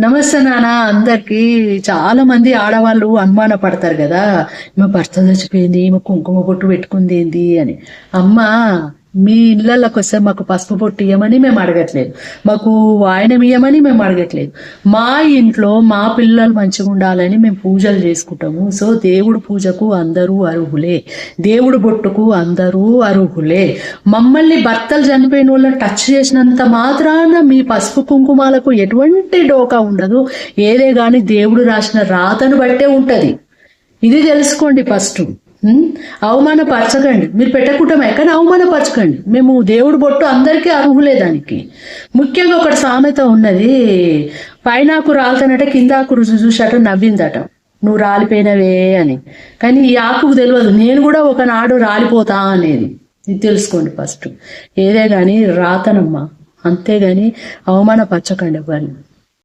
నమస్తే నాన్న అందరికి చాలా మంది ఆడవాళ్ళు అనుమాన పడతారు కదా. ఈమె భర్త చచ్చిపోయింది ఈమె కుంకుమ బొట్టు పెట్టుకుంది ఏంది? అని. అమ్మ మీ ఇళ్ళకి వస్తే మాకు పసుపు బొట్టు ఇవ్వమని మేము అడగట్లేదు. మాకు వాయనం ఇవ్వమని మేము అడగట్లేదు. మా ఇంట్లో మా పిల్లలు మంచిగా ఉండాలని మేము పూజలు చేసుకుంటాము. సో దేవుడు పూజకు అందరూ అర్హులే. దేవుడు బొట్టుకు అందరూ అర్హులే. మమ్మల్ని భర్తలు చనిపోయిన వాళ్ళని టచ్ చేసినంత మాత్రాన మీ పసుపు కుంకుమాలకు ఎటువంటి డోకా ఉండదు. ఏదే కానీ దేవుడు రాసిన రాతను బట్టే ఉంటుంది. ఇది తెలుసుకోండి ఫస్ట్. అవమానపరచకండి. మీరు పెట్టకుంటామే కానీ అవమానపరచకండి. మేము దేవుడు బొట్టు అందరికీ అర్హులే దానికి. ముఖ్యంగా ఒకటి సామెత ఉన్నది పైనాకు రాలుతానట కింద ఆకు రుచి చూసాట నవ్విందట. నువ్వు రాలిపోయినవే అని. కానీ ఈ ఆకుకు తెలియదు నేను కూడా ఒకనాడు రాలిపోతా అనేది. ఇది తెలుసుకోండి ఫస్ట్. ఏదే కానీ రాతనమ్మా. అంతేగాని అవమానపరచకండి ఎవరిని.